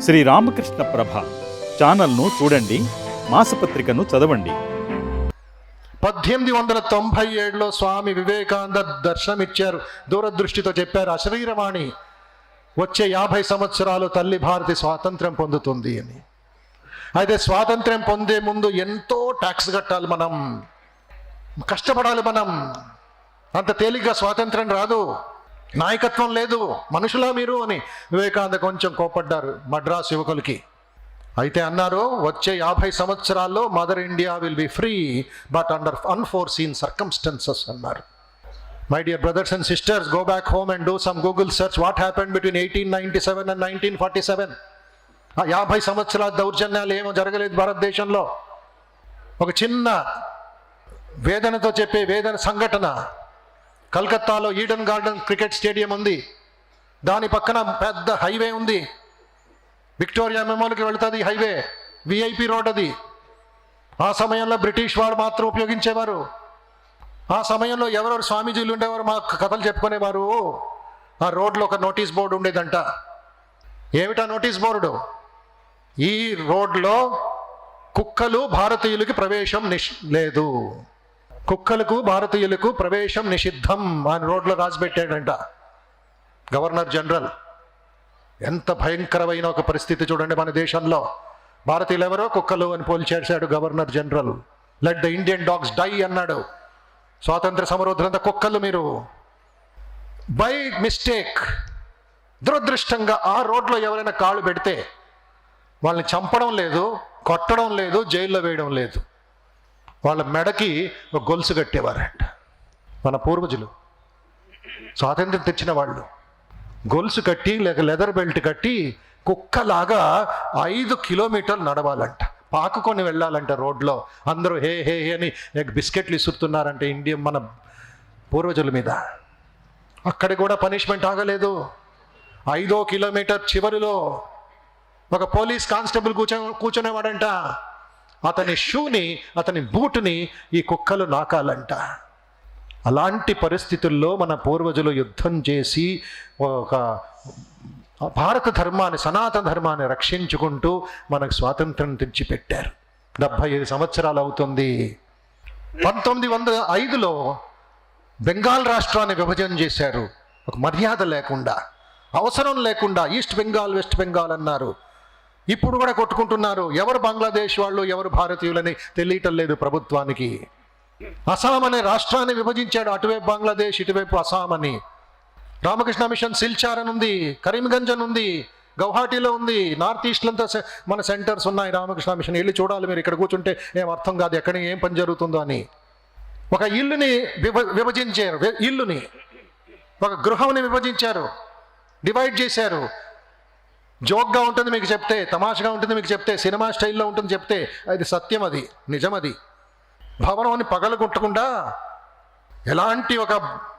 శ్రీ రామకృష్ణ ప్రభ ఛానల్ను చూడండి మాసపత్రికను చదవండి. పద్దెనిమిది వందల తొంభై ఏడులో స్వామి వివేకానంద దర్శనమిచ్చారు. దూరదృష్టితో చెప్పారు అశరీరవాణి వచ్చే యాభై సంవత్సరాలు తల్లి భారతి స్వాతంత్ర్యం పొందుతుంది అని. అయితే స్వాతంత్ర్యం పొందే ముందు ఎంతో ట్యాక్స్ కట్టాలి మనం. కష్టపడాలి మనం. అంత తేలిగ్గా స్వాతంత్రం రాదు. నాయకత్వం లేదు. మనుషులా మీరు అని వివేకానంద కొంచెం కోపడ్డారు మద్రాస్ యువకులకి. అయితే అన్నారు వచ్చే యాభై సంవత్సరాల్లో mother India will be free but under unforeseen circumstances అన్నారు. My dear brothers and sisters go back home and do some Google search what happen between eighteen ninety seven and nineteen forty seven. ఆ యాభై సంవత్సరాల దౌర్జన్యాలు ఏమో జరగలేదు భారతదేశంలో. ఒక చిన్న వేదనతో చెప్పే వేదన సంఘటన కలకత్తాలో ఈడెన్ గార్డెన్ క్రికెట్ స్టేడియం ఉంది. దాని పక్కన పెద్ద హైవే ఉంది. విక్టోరియా మెమోల్కి వెళ్తుంది హైవే. విఐపి రోడ్ అది. ఆ సమయంలో బ్రిటిష్ వాళ్ళు మాత్రం ఉపయోగించేవారు. ఆ సమయంలో ఎవరెవరు స్వామీజీలు ఉండేవారు మా కథలు చెప్పుకునేవారు. ఆ రోడ్లో ఒక నోటీస్ బోర్డు ఉండేదంట. ఏమిటా నోటీస్ బోర్డు? ఈ రోడ్లో కుక్కలు భారతీయులకి ప్రవేశం నిష్ లేదు. కుక్కలకు భారతీయులకు ప్రవేశం నిషిద్ధం అని రోడ్లో రాసిపెట్టాడంట గవర్నర్ జనరల్. ఎంత భయంకరమైన ఒక పరిస్థితి చూడండి మన దేశంలో. భారతీయులు ఎవరో కుక్కలు అని పోల్చేశాడు governor general. Let the Indian dogs die అన్నాడు. స్వాతంత్ర సమరోధులంతా కుక్కలు మీరు. బై మిస్టేక్ దురదృష్టంగా ఆ రోడ్లో ఎవరైనా కాళ్ళు పెడితే వాళ్ళని చంపడం లేదు కొట్టడం లేదు జైల్లో వేయడం లేదు. వాళ్ళ మెడకి ఒక గొలుసు కట్టేవారంట మన పూర్వజులు. స్వాతంత్రం తెచ్చిన వాళ్ళు. గొలుసు కట్టి లేక లెదర్ బెల్ట్ కట్టి కుక్కలాగా ఐదు కిలోమీటర్లు నడవాలంట. పాకుకొని వెళ్ళాలంట రోడ్లో. అందరూ హే హే హే అని బిస్కెట్లు ఇసురుతున్నారంటే ఇండియా మన పూర్వజుల మీద. అక్కడ కూడా పనిష్మెంట్ ఆగలేదు. ఐదో కిలోమీటర్ చివరిలో ఒక పోలీస్ కానిస్టేబుల్ కూర్చో కూర్చునేవాడంట. అతని షూని అతని బూటుని ఈ కుక్కలు నాకాలంట అలాంటి పరిస్థితుల్లో మన పూర్వజులు యుద్ధం చేసి ఒక భారత ధర్మాన్ని సనాతన ధర్మాన్ని రక్షించుకుంటూ మనకు స్వాతంత్రం తెచ్చిపెట్టారు. డెబ్భై ఐదు సంవత్సరాలు అవుతుంది. పంతొమ్మిది వందల ఐదులో బెంగాల్ రాష్ట్రాన్ని విభజన చేశారు. ఒక మర్యాద లేకుండా అవసరం లేకుండా ఈస్ట్ బెంగాల్ వెస్ట్ బెంగాల్ అన్నారు. ఇప్పుడు కూడా కొట్టుకుంటున్నారు. ఎవరు బంగ్లాదేశ్ వాళ్ళు ఎవరు భారతీయులని తెలియటం లేదు ప్రభుత్వానికి. అస్సాం అనే రాష్ట్రాన్ని విభజించాడు. అటువైపు బంగ్లాదేశ్ ఇటువైపు అస్సాం అని. రామకృష్ణ మిషన్ సిల్చార్ అని ఉంది కరీంగంజ్ అని ఉంది గౌహాటీలో ఉంది నార్త్ ఈస్ట్లో అంతా మన సెంటర్స్ ఉన్నాయి. రామకృష్ణ మిషన్ వెళ్ళి చూడాలి మీరు ఇక్కడ కూర్చుంటే ఏం అర్థం కాదు ఎక్కడ ఏం పని జరుగుతుందో అని. ఒక ఇల్లుని విభ విభజించారు ఇల్లుని. ఒక గృహంని విభజించారు డివైడ్ చేశారు. జోక్గా ఉంటుంది మీకు చెప్తే తమాషగా ఉంటుంది మీకు చెప్తే సినిమా స్టైల్లో ఉంటుంది చెప్తే అది సత్యం అది నిజం అది భవనాన్ని పగలగొట్టకుండా ఎలాంటి ఒక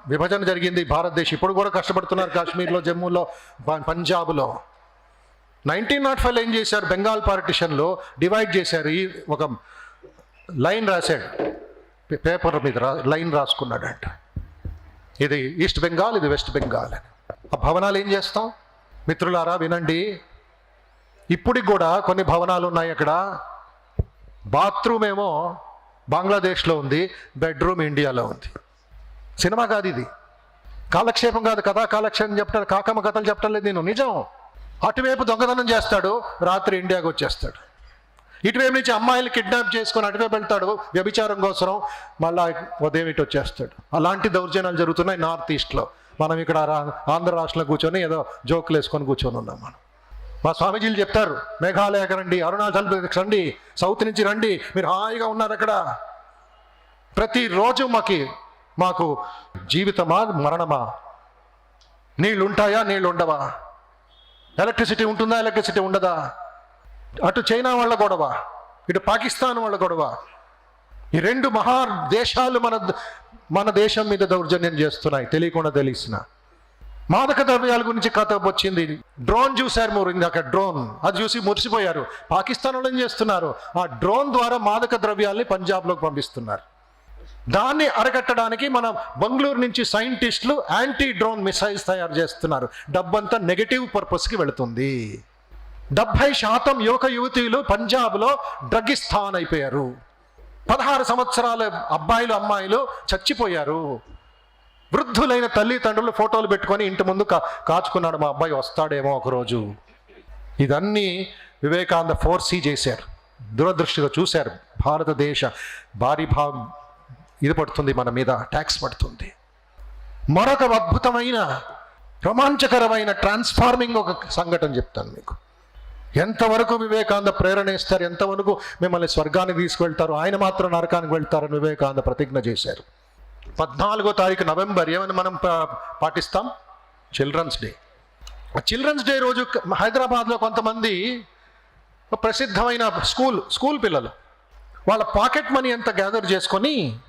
విభజన జరిగింది భారతదేశం? ఇప్పుడు కూడా కష్టపడుతున్నారు కాశ్మీర్లో జమ్మూలో పంజాబ్లో. నైన్టీన్ నాట్ ఫైవ్ ఏం చేశారు? బెంగాల్ పార్టిషన్లో డివైడ్ చేశారు. ఈ ఒక లైన్ రాశాడు. పేపర్ మీద రా లైన్ రాసుకున్నాడంట. ఇది ఈస్ట్ బెంగాల్ ఇది వెస్ట్ బెంగాల్ అని. ఆ భవనాలు ఏం చేస్తాం? మిత్రులారా వినండి. ఇప్పటికి కూడా కొన్ని భవనాలు ఉన్నాయి అక్కడ. బాత్రూమ్ ఏమో బంగ్లాదేశ్లో ఉంది బెడ్రూమ్ ఇండియాలో ఉంది. సినిమా కాదు ఇది. కాలక్షేపం కాదు కథా కాలక్షేపం చెప్తాను కాకమ్మ కథలు చెప్పడం లేదు నేను నిజం. అటువైపు దొంగతనం చేస్తాడు రాత్రి ఇండియాకి వచ్చేస్తాడు. ఇటువైపు నుంచి అమ్మాయిలు కిడ్నాప్ చేసుకొని అటువైపు వెళ్తాడు వ్యభిచారం కోసం మళ్ళా ఉదయం ఇటు వచ్చేస్తాడు. అలాంటి దౌర్జన్యాలు జరుగుతున్నాయి నార్త్ ఈస్ట్లో. మనం ఇక్కడ రా- ఆంధ్ర రాష్ట్రంలో కూర్చొని ఏదో జోకులు వేసుకొని కూర్చొని ఉన్నాం మనం. మా స్వామీజీలు చెప్తారు మేఘాలయకి రండి అరుణాచల్ ప్రదేశ్ రండి సౌత్ నుంచి రండి మీరు హాయిగా ఉన్నారు అక్కడ. ప్రతిరోజు మాకి మాకు జీవితమా మరణమా? నీళ్ళుంటాయా నీళ్ళు ఉండవా ఎలక్ట్రిసిటీ ఉంటుందా ఎలక్ట్రిసిటీ ఉండదా? అటు చైనా వాళ్ళ గొడవ ఇటు పాకిస్తాన్ వాళ్ళ గొడవ. ఈ రెండు మహా దేశాలు మన మన దేశం మీద దౌర్జన్యం చేస్తున్నాయి. తెలియకుండా తెలిసిన. మాదక ద్రవ్యాల గురించి కథ వచ్చింది. డ్రోన్ చూశారు మీరు ఇందాక. డ్రోన్. అది చూసి మురిసిపోయారు. పాకిస్తాన్లో ఏం చేస్తున్నారు? ఆ డ్రోన్ ద్వారా మాదక ద్రవ్యాల్ని పంజాబ్లోకి పంపిస్తున్నారు. దాన్ని అరగట్టడానికి మన బెంగళూరు నుంచి సైంటిస్ట్లు యాంటీ డ్రోన్ మిస్సైజ్ తయారు చేస్తున్నారు. డబ్బంతా నెగటివ్ పర్పస్కి వెళుతుంది. డెబ్భై శాతం యువక యువతీలు పంజాబ్లో డ్రగిస్థాన్ అయిపోయారు పదహారు సంవత్సరాల అబ్బాయిలు అమ్మాయిలు చచ్చిపోయారు. వృద్ధులైన తల్లిదండ్రులు ఫోటోలు పెట్టుకొని ఇంటి ముందు కా కాచుకున్నాడు మా అబ్బాయి. వస్తాడేమో ఒకరోజు. ఇదన్నీ వివేకానంద ఫోర్సీ చేశారు. దురదృష్టిలో చూశారు. భారతదేశ భారీ భాగం ఇది పడుతుంది మన మీద ట్యాక్స్ పడుతుంది. మరొక అద్భుతమైన రోమాంచకరమైన ట్రాన్స్ఫార్మింగ్ ఒక సంఘటన చెప్తాను మీకు. ఎంతవరకు వివేకానంద ప్రేరణ ఇస్తారు? ఎంతవరకు మిమ్మల్ని స్వర్గానికి తీసుకువెళ్తారు ఆయన మాత్రం నరకానికి వెళ్తారని వివేకానంద ప్రతిజ్ఞ చేశారు. పద్నాలుగో తారీఖు నవంబర్ ఏమని మనం పా- పాటిస్తాం? Children's day. ఆ చిల్డ్రన్స్ డే రోజు హైదరాబాద్లో కొంతమంది ప్రసిద్ధమైన స్కూల్ స్కూల్ పిల్లలు వాళ్ళ పాకెట్ మనీ అంతా గ్యాదర్ చేసుకొని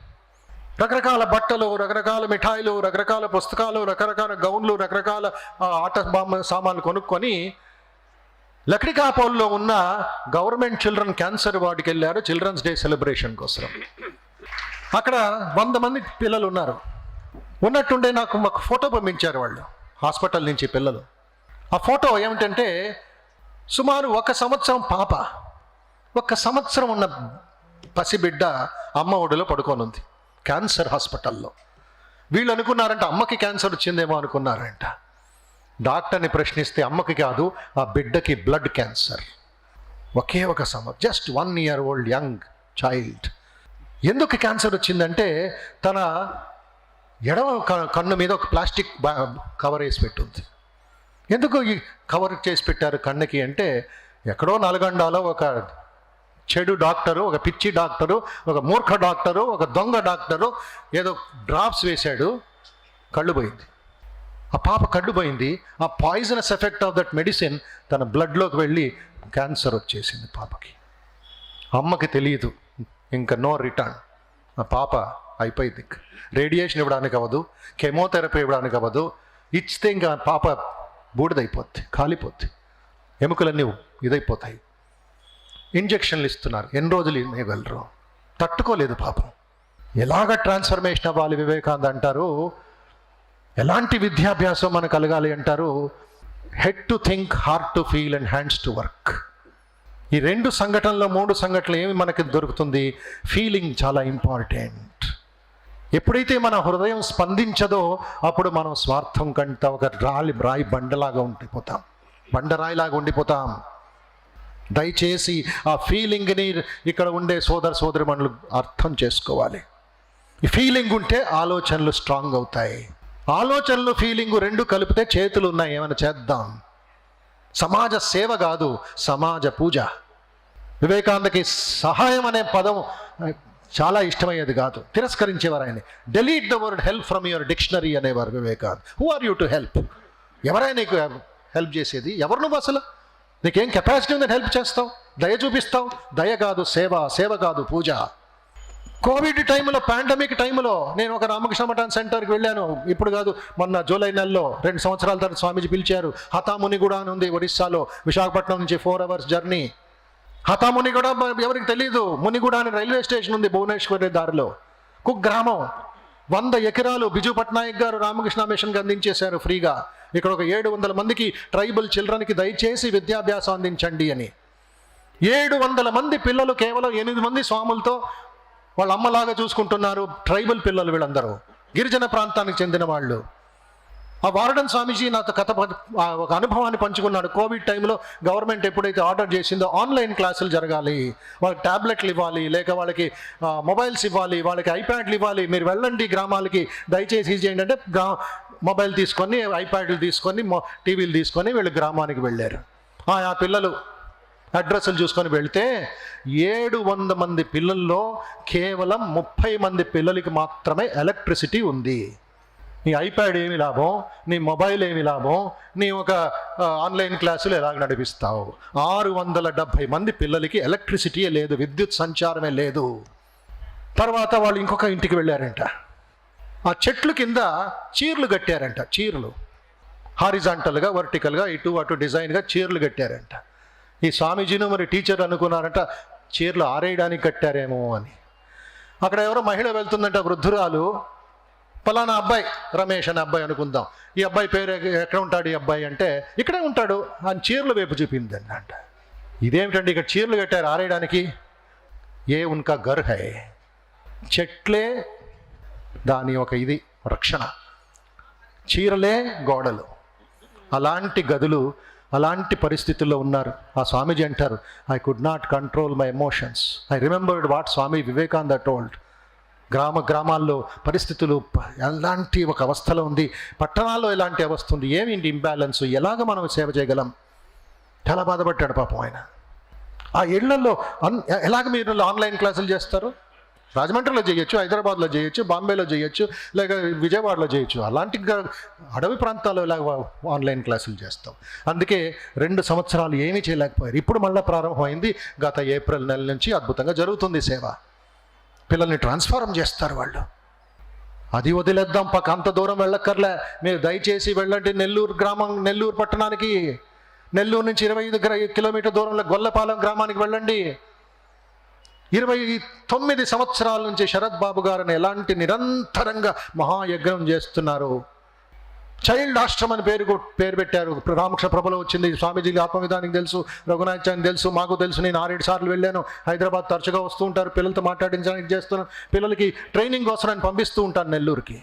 రకరకాల బట్టలు రకరకాల మిఠాయిలు రకరకాల పుస్తకాలు రకరకాల గౌన్లు రకరకాల ఆట బామ్మ సామాన్లు కొనుక్కొని లక్డికాపోల్లో ఉన్న గవర్నమెంట్ చిల్డ్రన్ క్యాన్సర్ వార్డుకి వెళ్ళారు చిల్డ్రన్స్ డే సెలబ్రేషన్ కోసం. అక్కడ వంద మంది పిల్లలు ఉన్నారు. ఉన్నట్టుండే నాకు మాకు ఫోటో పంపించారు వాళ్ళు హాస్పిటల్ నుంచి పిల్లలు. ఆ ఫోటో ఏమిటంటే సుమారు ఒక సంవత్సరం పాప ఒక సంవత్సరం ఉన్న పసిబిడ్డ అమ్మ ఒడిలో పడుకొని ఉంది క్యాన్సర్ హాస్పిటల్లో. వీళ్ళు అనుకున్నారంట అమ్మకి క్యాన్సర్ వచ్చిందేమో అనుకున్నారంట. డాక్టర్ని ప్రశ్నిస్తే అమ్మకి కాదు ఆ బిడ్డకి బ్లడ్ క్యాన్సర్ ఒకే ఒక సమ just one year old young child ఎందుకు క్యాన్సర్ వచ్చిందంటే తన ఎడమ కన్ను మీద ఒక ప్లాస్టిక్ కవర్ వేసి పెట్టుంది ఎందుకు ఈ కవర్ చేసి పెట్టారు కన్నుకి అంటే ఎక్కడో నల్గొండలో ఒక చెడు డాక్టరు ఒక పిచ్చి డాక్టరు ఒక మూర్ఖ డాక్టరు ఒక దొంగ డాక్టరు ఏదో డ్రాప్స్ వేశాడు కళ్ళు పోయింది. ఆ పాప కడ్డుపోయింది ఆ poisonous effect of that medicine తన బ్లడ్లోకి వెళ్ళి క్యాన్సర్ వచ్చేసింది పాపకి. అమ్మకి తెలియదు. ఇంకా నో రిటర్న్ ఆ పాప అయిపోయింది. రేడియేషన్ ఇవ్వడానికి అవ్వదు. కెమోథెరపీ ఇవ్వడానికి అవ్వదు. ఇచ్చితే ఇంకా పాప బూడిదైపోద్ది కాలిపోద్ది. ఎముకలన్నీ ఇదైపోతాయి. ఇంజక్షన్లు ఇస్తున్నారు. ఎన్ని రోజులు ఇవ్వగలరు? తట్టుకోలేదు పాపం. ఎలాగ ట్రాన్స్ఫర్మేషన్ అవ్వాలి వివేకాంద్ అంటారు? ఎలాంటి విద్యాభ్యాసం మనకు కలగాలి అంటారు? Head to think heart to feel and hands to work ఈ రెండు సంఘటనలో మూడు సంఘటనలు ఏమి మనకి దొరుకుతుంది? ఫీలింగ్ చాలా ఇంపార్టెంట్ ఎప్పుడైతే మన హృదయం స్పందించదో అప్పుడు మనం స్వార్థం కంటే ఒక రాలి రాయి బండలాగా ఉండిపోతాం. బండరాయిలాగా ఉండిపోతాం. దయచేసి ఆ ఫీలింగ్ని ఇక్కడ ఉండే సోదర సోదరి మనులు అర్థం చేసుకోవాలి. ఈ ఫీలింగ్ ఉంటే ఆలోచనలు స్ట్రాంగ్ అవుతాయి. ఆలోచనలు ఫీలింగ్ రెండు కలిపితే చేతులు ఉన్నాయి ఏమైనా చేద్దాం. సమాజ సేవ కాదు సమాజ పూజ. వివేకానందకి సహాయం అనే పదం చాలా ఇష్టమయ్యేది కాదు. తిరస్కరించేవారు ఆయన delete the word help from your dictionary అనేవారు Vivekanand. Who are you to help ఎవరైనా నీకు హెల్ప్ చేసేది? ఎవరు నువ్వు అసలు? నీకేం కెపాసిటీ ఉందని హెల్ప్ చేస్తావు? దయ చూపిస్తావు? దయ కాదు సేవ. సేవ కాదు పూజ. కోవిడ్ టైంలో పాండమిక్ టైంలో నేను ఒక రామకృష్ణ మఠాన్ సెంటర్కి వెళ్ళాను. ఇప్పుడు కాదు మొన్న జూలై నెలలో రెండు సంవత్సరాల తర్వాత స్వామీజీ పిలిచారు. హతాముని కూడా అని ఉంది ఒరిస్సాలో విశాఖపట్నం నుంచి ఫోర్ అవర్స్ జర్నీ. హతాముని కూడా ఎవరికి తెలియదు మునిగూడ అని రైల్వే స్టేషన్ ఉంది భువనేశ్వరి దారిలో. కుగ్రామం. గ్రామం వంద ఎకరాలు బిజు పట్నాయక్ గారు రామకృష్ణ మిషన్కి అందించేశారు ఫ్రీగా. ఇక్కడ ఒక ఏడు వందల మందికి ట్రైబల్ చిల్డ్రన్కి దయచేసి విద్యాభ్యాసం అందించండి అని. ఏడు వందల మంది పిల్లలు కేవలం ఎనిమిది మంది స్వాములతో వాళ్ళ అమ్మలాగా చూసుకుంటున్నారు ట్రైబల్ పిల్లలు వీళ్ళందరూ. గిరిజన ప్రాంతానికి చెందిన వాళ్ళు. ఆ వారడన్ స్వామీజీ నాతో కథ ఒక అనుభవాన్ని పంచుకున్నాడు. కోవిడ్ టైంలో గవర్నమెంట్ ఎప్పుడైతే ఆర్డర్ చేసిందో ఆన్లైన్ క్లాసులు జరగాలి. వాళ్ళకి ట్యాబ్లెట్లు ఇవ్వాలి లేక వాళ్ళకి మొబైల్స్ ఇవ్వాలి వాళ్ళకి ఐప్యాడ్లు ఇవ్వాలి. మీరు వెళ్ళండి గ్రామాలకి దయచేసి చేయండి అంటే గ్రా మొబైల్ తీసుకొని ఐప్యాడ్లు తీసుకొని టీవీలు తీసుకొని వీళ్ళు గ్రామానికి వెళ్ళారు. ఆ పిల్లలు అడ్రస్లు చూసుకొని వెళ్తే ఏడు వంద మంది పిల్లల్లో కేవలం ముప్పై మంది పిల్లలకి మాత్రమే ఎలక్ట్రిసిటీ ఉంది. నీ ఐప్యాడ్ ఏమి లాభం? నీ మొబైల్ ఏమి లాభం? నీ ఒక ఆన్లైన్ క్లాసులు ఎలాగ నడిపిస్తావు? ఆరు వందల డెబ్భై మంది పిల్లలకి ఎలక్ట్రిసిటీయే లేదు విద్యుత్ సంచారమే లేదు. తర్వాత వాళ్ళు ఇంకొక ఇంటికి వెళ్ళారంట. ఆ చెట్లు కింద చీరలు కట్టారంట చీరలు. హారిజాంటల్గా వర్టికల్గా ఇటు అటు డిజైన్గా చీరలు కట్టారంట. ఈ స్వామీజీను మరి టీచర్ అనుకున్నారంట చీరలు ఆరేయడానికి కట్టారేమో అని. అక్కడ ఎవరో మహిళ వెళ్తుందంట వృద్ధురాలు. ఫలానా అబ్బాయి రమేష్ అనే అబ్బాయి అనుకుందాం. ఈ అబ్బాయి పేరు ఎక్కడ ఉంటాడు ఈ అబ్బాయి అంటే ఇక్కడే ఉంటాడు. అని చీరలు వైపు చూపిందండి అంట ఇదేమిటండి ఇక్కడ చీరలు కట్టారు ఆరేయడానికి? ఏ ఉన్కా గర్ హై. చెట్లే దాని ఒక ఇది రక్షణ. చీరలే గోడలు. అలాంటి గదులు అలాంటి పరిస్థితుల్లో ఉన్నారు. ఆ స్వామీజీ అంటారు I could not control my emotions I remembered what Swami Vivekananda told గ్రామ గ్రామాల్లో పరిస్థితులు ఎలాంటి ఒక అవస్థలో ఉంది? పట్టణాల్లో ఎలాంటి అవస్థ ఉంది? ఏమిటి ఇంబ్యాలెన్స్ ఎలాగ మనం సేవ చేయగలం? చాలా బాధపడ్డాడు పాపం ఆయన. ఆ ఇళ్ళలో అన్ ఎలాగ మీరు ఆన్లైన్ క్లాసులు చేస్తారు? రాజమండ్రిలో చేయొచ్చు హైదరాబాద్లో చేయొచ్చు బాంబేలో చేయొచ్చు లేక విజయవాడలో చేయొచ్చు. అలాంటి అడవి ప్రాంతాల్లో ఇలా ఆన్లైన్ క్లాసులు చేస్తాం. అందుకే రెండు సంవత్సరాలు ఏమీ చేయలేకపోయారు. ఇప్పుడు మళ్ళీ ప్రారంభమైంది గత ఏప్రిల్ నెల నుంచి అద్భుతంగా జరుగుతుంది సేవ. పిల్లల్ని ట్రాన్స్ఫార్మ్ చేస్తారు వాళ్ళు. అది వదిలేద్దాం పక్క అంత దూరం వెళ్ళక్కర్లే. మీరు దయచేసి వెళ్ళండి నెల్లూరు గ్రామం నెల్లూరు పట్టణానికి. నెల్లూరు నుంచి ఇరవై ఐదు కిలోమీటర్ దూరంలో గొల్లపాలెం గ్రామానికి వెళ్ళండి. ఇరవై తొమ్మిది సంవత్సరాల నుంచి శరత్ బాబు గారిని ఎలాంటి నిరంతరంగా మహాయజ్ఞం చేస్తున్నారు? చైల్డ్ ఆశ్రమ్ అని పేరు పేరు పెట్టారు. రామకృష్ణ ప్రభలో వచ్చింది. స్వామీజీ ఆత్మవిధానికి తెలుసు రఘునాథ్యానికి తెలుసు మాకు తెలుసు. నేను ఆరేడు సార్లు వెళ్ళాను. హైదరాబాద్ తరచుగా వస్తూ ఉంటారు. పిల్లలతో మాట్లాడించడానికి చేస్తున్నాను పిల్లలకి ట్రైనింగ్ కోసం నేను పంపిస్తూ ఉంటాను నెల్లూరుకి.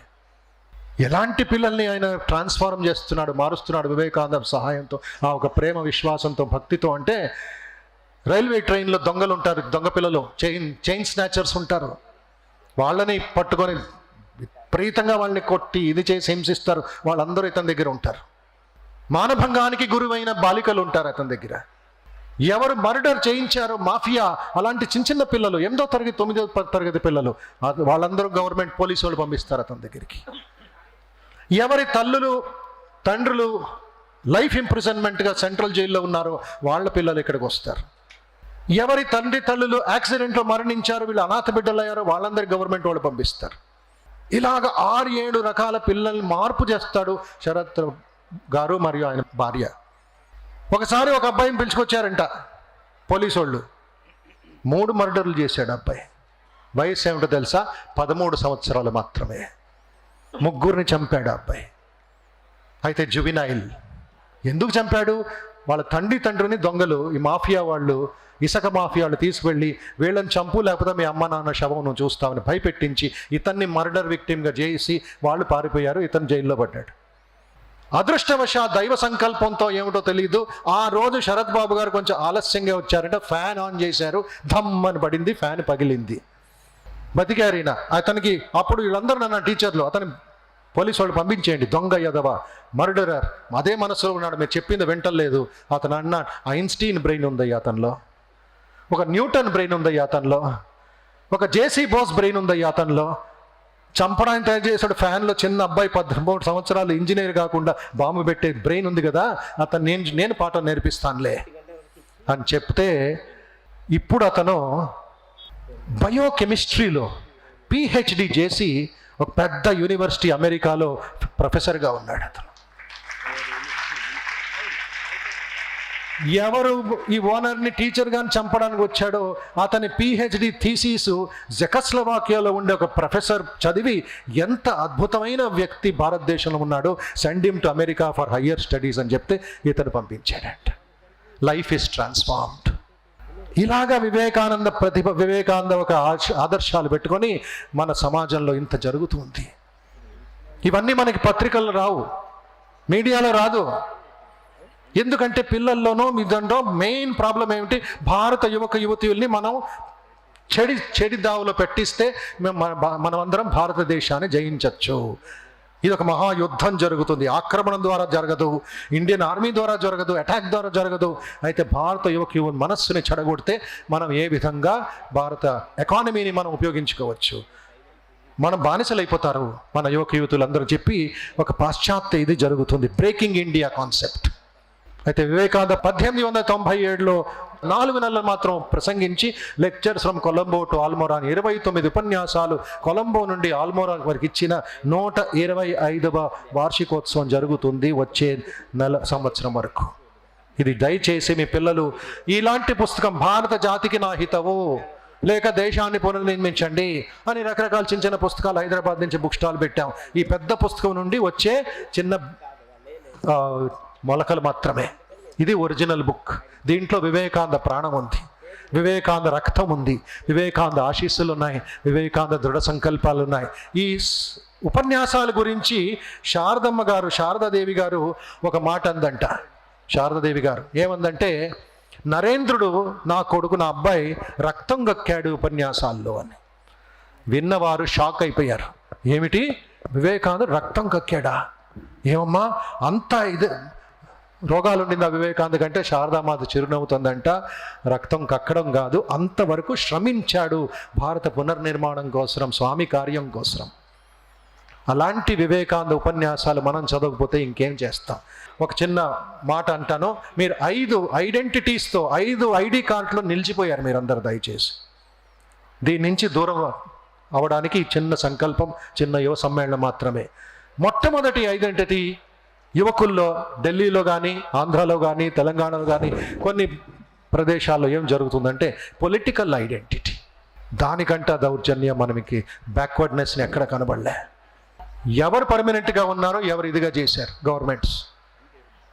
ఎలాంటి పిల్లల్ని ఆయన ట్రాన్స్ఫార్మ్ చేస్తున్నాడు మారుస్తున్నాడు వివేకానంద సహాయంతో ఆ ఒక ప్రేమ విశ్వాసంతో భక్తితో అంటే రైల్వే ట్రైన్లో దొంగలు ఉంటారు దొంగ పిల్లలు. చైన్ చైన్ స్నాచర్స్ ఉంటారు. వాళ్ళని పట్టుకొని విపరీతంగా వాళ్ళని కొట్టి ఇది చేసి హింసిస్తారు. వాళ్ళందరూ ఇతని దగ్గర ఉంటారు. మానభంగానికి గురువైన బాలికలు ఉంటారు అతని దగ్గర. ఎవరు మర్డర్ చేయించారో మాఫియా అలాంటి చిన్న చిన్న పిల్లలు ఎనిమిదో తరగతి తొమ్మిదో తరగతి పిల్లలు వాళ్ళందరూ గవర్నమెంట్ పోలీసు వాళ్ళు పంపిస్తారు అతని దగ్గరికి. ఎవరి తల్లులు తండ్రులు లైఫ్ ఇంప్రిజన్మెంట్గా సెంట్రల్ జైల్లో ఉన్నారో వాళ్ళ పిల్లలు ఇక్కడికి వస్తారు. ఎవరి తండ్రి తల్లులు యాక్సిడెంట్లో మరణించారు వీళ్ళు అనాథ బిడ్డలయ్యారో వాళ్ళందరి గవర్నమెంట్ వాళ్ళు పంపిస్తారు. ఇలాగ ఆరు ఏడు రకాల పిల్లల్ని మార్పు చేస్తాడు శరత్ గారు మరియు ఆయన భార్య. ఒకసారి ఒక అబ్బాయిని పిలుచుకొచ్చారంట పోలీసు వాళ్ళు మూడు మర్డర్లు చేశాడు అబ్బాయి. వయసు ఏమిటో తెలుసా? పదమూడు సంవత్సరాలు మాత్రమే. ముగ్గురిని చంపాడు అబ్బాయి. అయితే జువినాయిల్ ఎందుకు చంపాడు? వాళ్ళ తండ్రి తండ్రిని దొంగలు ఈ మాఫియా వాళ్ళు ఇసక మాఫియాలు తీసుకువెళ్ళి వీళ్ళని చంపు లేకపోతే మీ అమ్మ నాన్న శవం నువ్వు చూస్తామని భయపెట్టించి ఇతన్ని మర్డర్ విక్టిమ్గా చేసి వాళ్ళు పారిపోయారు ఇతను జైల్లో పడ్డాడు. అదృష్టవశా దైవ సంకల్పంతో ఏమిటో తెలియదు ఆ రోజు శరత్ బాబు గారు కొంచెం ఆలస్యంగా వచ్చారంటే ఫ్యాన్ ఆన్ చేశారు. ధమ్ అని పడింది ఫ్యాన్ పగిలింది. బతికారు అతనికి అప్పుడు వీళ్ళందరూ నన్న టీచర్లు అతని పోలీసు వాళ్ళు పంపించేయండి. దొంగ యదవ మర్డరర్. అదే మనసులో ఉన్నాడు. మీరు చెప్పింది వింటలేదు. అతను అన్న ఐన్స్టీన్ బ్రెయిన్ ఉంది అతనిలో. ఒక న్యూటన్ బ్రెయిన్ ఉందయ్యా అతనిలో. ఒక జేసీ బోస్ బ్రెయిన్ ఉందయ్యా అతనిలో. చంపడానికి తయారు చేసాడు ఫ్యాన్లో చిన్న అబ్బాయి పదమూడు సంవత్సరాలు ఇంజనీర్ కాకుండా బాంబు పెట్టే బ్రెయిన్ ఉంది కదా అతను నేను నేను పాఠం నేర్పిస్తానులే అని చెప్తే ఇప్పుడు అతను బయోకెమిస్ట్రీలో పిహెచ్డి చేసి ఒక పెద్ద యూనివర్సిటీ అమెరికాలో ప్రొఫెసర్గా ఉన్నాడు అతను. ఎవరు ఈ ఓనర్ని టీచర్గా చంపడానికి వచ్చాడో అతని పిహెచ్డి థీసీసు జెకస్లవాకియాలో ఉండే ఒక ప్రొఫెసర్ చదివి ఎంత అద్భుతమైన వ్యక్తి భారతదేశంలో ఉన్నాడో send him to America for higher studies అని చెప్తే ఇతను పంపించాడంట. లైఫ్ ఇస్ ట్రాన్స్ఫార్మ్డ్ ఇలాగా వివేకానంద ప్రతిభ వివేకానంద ఒక ఆదర్శాలు పెట్టుకొని మన సమాజంలో ఇంత జరుగుతుంది ఇవన్నీ మనకి పత్రికల్లో రావు. మీడియాలో రాదు. ఎందుకంటే పిల్లల్లోనూ మీ దాంట్లో మెయిన్ ప్రాబ్లం ఏమిటి? భారత యువక యువతుల్ని మనం చెడి చెడి దావులో పెట్టిస్తే మన భా- మనమందరం భారతదేశాన్ని జయించవచ్చు ఇది ఒక మహాయుద్ధం జరుగుతుంది. ఆక్రమణ ద్వారా జరగదు. ఇండియన్ ఆర్మీ ద్వారా జరగదు. అటాక్ ద్వారా జరగదు. అయితే భారత యువక యువ మనస్సుని చెడగొడితే మనం ఏ విధంగా భారత ఎకానమీని మనం ఉపయోగించుకోవచ్చు? మనం బానిసలైపోతారు మన యువక యువతులందరూ చెప్పి ఒక పాశ్చాత్య ఇది జరుగుతుంది. Breaking India concept. అయితే వివేకానంద పద్దెనిమిది వందల తొంభై ఏడులో నాలుగు నెలలు మాత్రం ప్రసంగించి lectures from Colombo to Almora అని ఇరవై తొమ్మిది ఉపన్యాసాలు కొలంబో నుండి ఆల్మోరా వరకు ఇచ్చిన నూట ఇరవై ఐదవ వార్షికోత్సవం జరుగుతుంది వచ్చే నెల సంవత్సరం వరకు. ఇది దయచేసి మీ పిల్లలు ఇలాంటి పుస్తకం భారత జాతికి నా హితవు. లేక దేశాన్ని పునర్నిర్మించండి అని రకరకాల చిన్న చిన్న పుస్తకాలు హైదరాబాద్ నుంచి బుక్ స్టాల్ పెట్టాం. ఈ పెద్ద పుస్తకం నుండి వచ్చే చిన్న మొలకలు మాత్రమే. ఇది ఒరిజినల్ బుక్. దీంట్లో వివేకాంద ప్రాణం ఉంది. వివేకాంద రక్తం ఉంది. వివేకాంద ఆశీస్సులు ఉన్నాయి. వివేకాంద దృఢ సంకల్పాలు ఉన్నాయి. ఈ ఉపన్యాసాల గురించి శారదమ్మ గారు శారదాదేవి గారు ఒక మాట అందంట. శారదాదేవి గారు ఏమందంటే నరేంద్రుడు నా కొడుకు నా అబ్బాయి రక్తం గక్కాడు ఉపన్యాసాల్లో అని. విన్నవారు షాక్ అయిపోయారు. ఏమిటి? వివేకానంద రక్తం కక్కాడా ఏమమ్మా? అంత ఇది రోగాలు ఉండింది ఆ కంటే? శారదామాత చిరునవ్వుతుందంట. రక్తం కక్కడం కాదు అంతవరకు శ్రమించాడు భారత పునర్నిర్మాణం కోసం స్వామి కార్యం కోసం అలాంటి వివేకాంద ఉపన్యాసాలు మనం చదవకపోతే ఇంకేం చేస్తాం? ఒక చిన్న మాట అంటాను. మీరు ఐదు ఐడెంటిటీస్తో ఐదు ఐడి కార్డులో నిలిచిపోయారు మీరందరు దయచేసి. దీని నుంచి దూరం అవడానికి చిన్న సంకల్పం చిన్న యువ సమ్మేళనం మాత్రమే. మొట్టమొదటి ఐడెంటిటీ యువకుల్లో ఢిల్లీలో కానీ ఆంధ్రాలో కానీ తెలంగాణలో కానీ కొన్ని ప్రదేశాల్లో ఏం జరుగుతుందంటే పొలిటికల్ ఐడెంటిటీ దానికంటే దౌర్జన్యం మనకి బ్యాక్వర్డ్నెస్ని ఎక్కడ కనబడలే. ఎవరు పర్మనెంట్గా ఉన్నారో ఎవరు ఇదిగా చేశారు? గవర్నమెంట్స్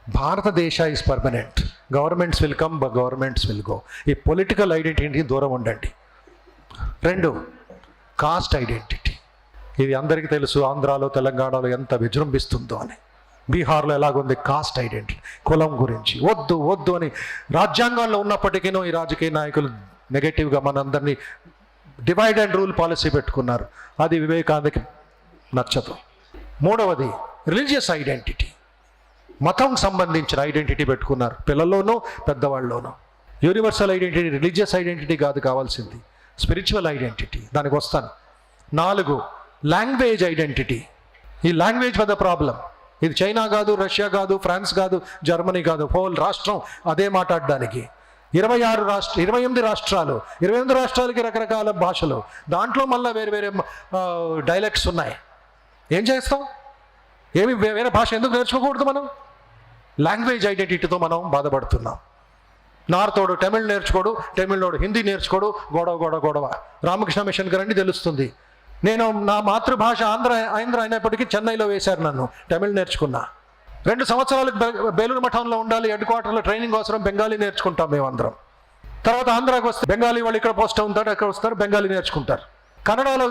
భారతదేశ is permanent governments will come బ గవర్నమెంట్స్ విల్ గో ఈ పొలిటికల్ ఐడెంటిటీ దూరం ఉండండి. రెండు కాస్ట్ ఐడెంటిటీ ఇది అందరికీ తెలుసు ఆంధ్రాలో తెలంగాణలో ఎంత విజృంభిస్తుందో అని. బీహార్లో ఎలాగుంది? Caste identity. కులం గురించి. వద్దు వద్దు అని రాజ్యాంగంలో ఉన్నప్పటికీనూ ఈ రాజకీయ నాయకులు నెగటివ్గా మనందరినీ డివైడ్ అండ్ రూల్ పాలసీ పెట్టుకున్నారు. అది వివేకానందకి నచ్చదు. మూడవది రిలీజియస్ ఐడెంటిటీ. మతం సంబంధించిన ఐడెంటిటీ పెట్టుకున్నారు. పిల్లల్లోనూ పెద్దవాళ్ళలోనూ. యూనివర్సల్ ఐడెంటిటీ రిలీజియస్ ఐడెంటిటీ కాదు కావాల్సింది. Spiritual identity. దానికి వస్తాను. నాలుగు లాంగ్వేజ్ ఐడెంటిటీ. ఈ లాంగ్వేజ్ పెద్ద ప్రాబ్లం. ఇది చైనా కాదు రష్యా కాదు ఫ్రాన్స్ కాదు జర్మనీ కాదు హోల్ రాష్ట్రం అదే మాట్లాడడానికి. ఇరవై ఆరు రాష్ట్ర ఇరవై ఎనిమిది రాష్ట్రాలు ఇరవై ఎనిమిది రాష్ట్రాలకి రకరకాల భాషలు. దాంట్లో మళ్ళీ వేరే వేరే డైలెక్ట్స్ ఉన్నాయి. ఏం చేస్తాం? ఏమి వేరే భాష ఎందుకు నేర్చుకోకూడదు మనం? లాంగ్వేజ్ ఐడెంటిటీతో మనం బాధపడుతున్నాం. నార్తోడు తమిళ్ నేర్చుకోడు తమిళోడు హిందీ నేర్చుకోడు గొడవ గొడవ గొడవ. రామకృష్ణ మిషన్కి రండి తెలుస్తుంది. నేను నా మాతృభాష ఆంధ్ర ఆంధ్ర అయినప్పటికీ చెన్నైలో వేశారు నన్ను తమిళ్ నేర్చుకున్నా. రెండు సంవత్సరాలకు బేలూరు మఠంలో ఉండాలి హెడ్ క్వార్టర్లో ట్రైనింగ్ అవసరం బెంగాలీ నేర్చుకుంటాం మేమందరం తర్వాత ఆంధ్రాకి వస్తే బెంగాలీ వాళ్ళు ఇక్కడ పోస్ట్ ఉంటారు అక్కడ వస్తారు బెంగాలీ నేర్చుకుంటారు. కన్నడలో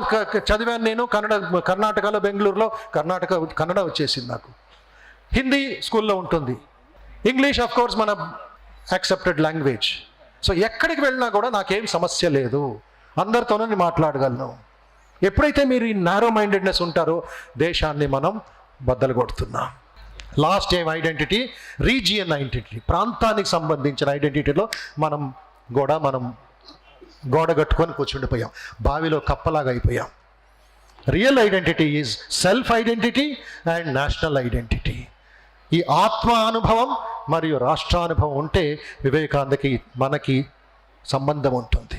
చదివాను నేను కన్నడ కర్ణాటకలో బెంగళూరులో కర్ణాటక కన్నడ వచ్చేసింది నాకు. హిందీ స్కూల్లో ఉంటుంది. ఇంగ్లీష్ ఆఫ్ కోర్స్ మన యాక్సెప్టెడ్ లాంగ్వేజ్ సో ఎక్కడికి వెళ్ళినా కూడా నాకేం సమస్య లేదు. అందరితోనూ నేను మాట్లాడగలను. ఎప్పుడైతే మీరు ఈ నారో మైండెడ్నెస్ ఉంటారో దేశాన్ని మనం బద్దలు కొడుతున్నాం లాస్ట్ ఏం ఐడెంటిటీ రీజియన్ ఐడెంటిటీ ప్రాంతానికి సంబంధించిన ఐడెంటిటీలో మనం కూడా మనం గోడ కట్టుకొని కూర్చుండిపోయాం బావిలో కప్పలాగా అయిపోయాం. Real identity is self identity and national identity ఈ ఆత్మ అనుభవం మరియు రాష్ట్రానుభవం ఉంటే వివేకాందకి మనకి సంబంధం ఉంటుంది.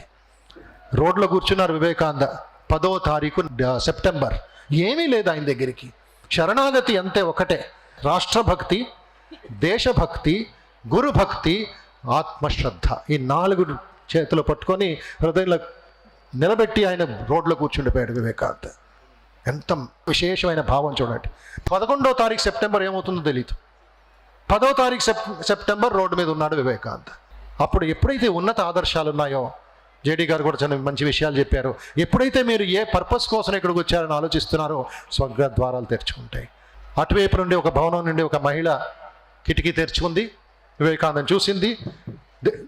రోడ్లో కూర్చున్నారు వివేకాంద పదో తారీఖు సెప్టెంబర్. ఏమీ లేదు ఆయన దగ్గరికి. శరణాగతి అంతే ఒకటే. రాష్ట్రభక్తి దేశభక్తి గురుభక్తి ఆత్మశ్రద్ధ. ఈ నాలుగు చేతులు పట్టుకొని హృదయంలో నిలబెట్టి ఆయన రోడ్లో కూర్చుండిపోయాడు వివేకానంద. ఎంత విశేషమైన భావం చూడండి. పదకొండో తారీఖు సెప్టెంబర్ ఏమవుతుందో తెలియదు పదో తారీఖు సెప్ సెప్టెంబర్ రోడ్డు మీద ఉన్నాడు వివేకానంద. అప్పుడు ఎప్పుడైతే ఉన్నత ఆదర్శాలు ఉన్నాయో జేడీ గారు కూడా చాలా మంచి విషయాలు చెప్పారు. ఎప్పుడైతే మీరు ఏ పర్పస్ కోసం ఇక్కడికి వచ్చారని ఆలోచిస్తున్నారో స్వర్గ ద్వారాలు తెరుచుకుంటాయి. అటువైపు నుండి ఒక భవనం నుండి ఒక మహిళ కిటికీ తెరుచుకుంది. వివేకానందం చూసింది.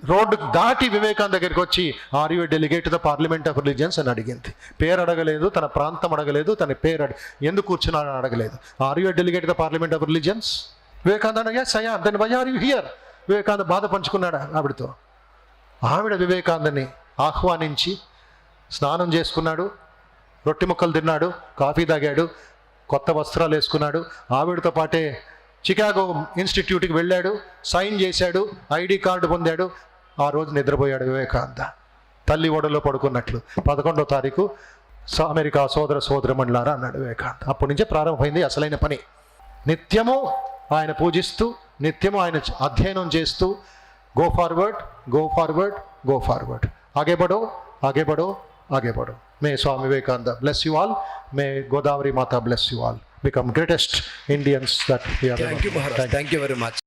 రోడ్డు దాటి వివేకానంద దగ్గరికి వచ్చి are you delegate the parliament of religions అని అడిగింది. పేరు అడగలేదు తన ప్రాంతం అడగలేదు తన పేరు అడి ఎందుకు కూర్చున్నాడని అడగలేదు. Are you delegate the parliament of religions Vivekananda yes అయ్యా then why are you here Vivekananda బాధ పంచుకున్నాడు ఆవిడతో. ఆవిడ వివేకానందని ఆహ్వానించి స్నానం చేసుకున్నాడు రొట్టె ముక్కలు తిన్నాడు కాఫీ తాగాడు కొత్త వస్త్రాలు వేసుకున్నాడు ఆవిడతో పాటే చికాగో ఇన్స్టిట్యూట్కి వెళ్ళాడు సైన్ చేశాడు ఐడి కార్డు పొందాడు. ఆ రోజు నిద్రపోయాడు వివేకానంద. తల్లి ఓడలో పడుకున్నట్లు. పదకొండో తారీఖు స- అమెరికా సోదర సోదరమణులారా అన్నాడు వివేకానంద. అప్పటి నుంచే ప్రారంభమైంది అసలైన పని. నిత్యము ఆయన పూజిస్తూ నిత్యము ఆయన అధ్యయనం చేస్తూ go forward go forward go forward आगे बढ़ो आगे बढ़ो आगे बढ़ो। May Swami Vivekananda bless you all may Godavari Mata bless you all become greatest Indians that we are thank you thank you very much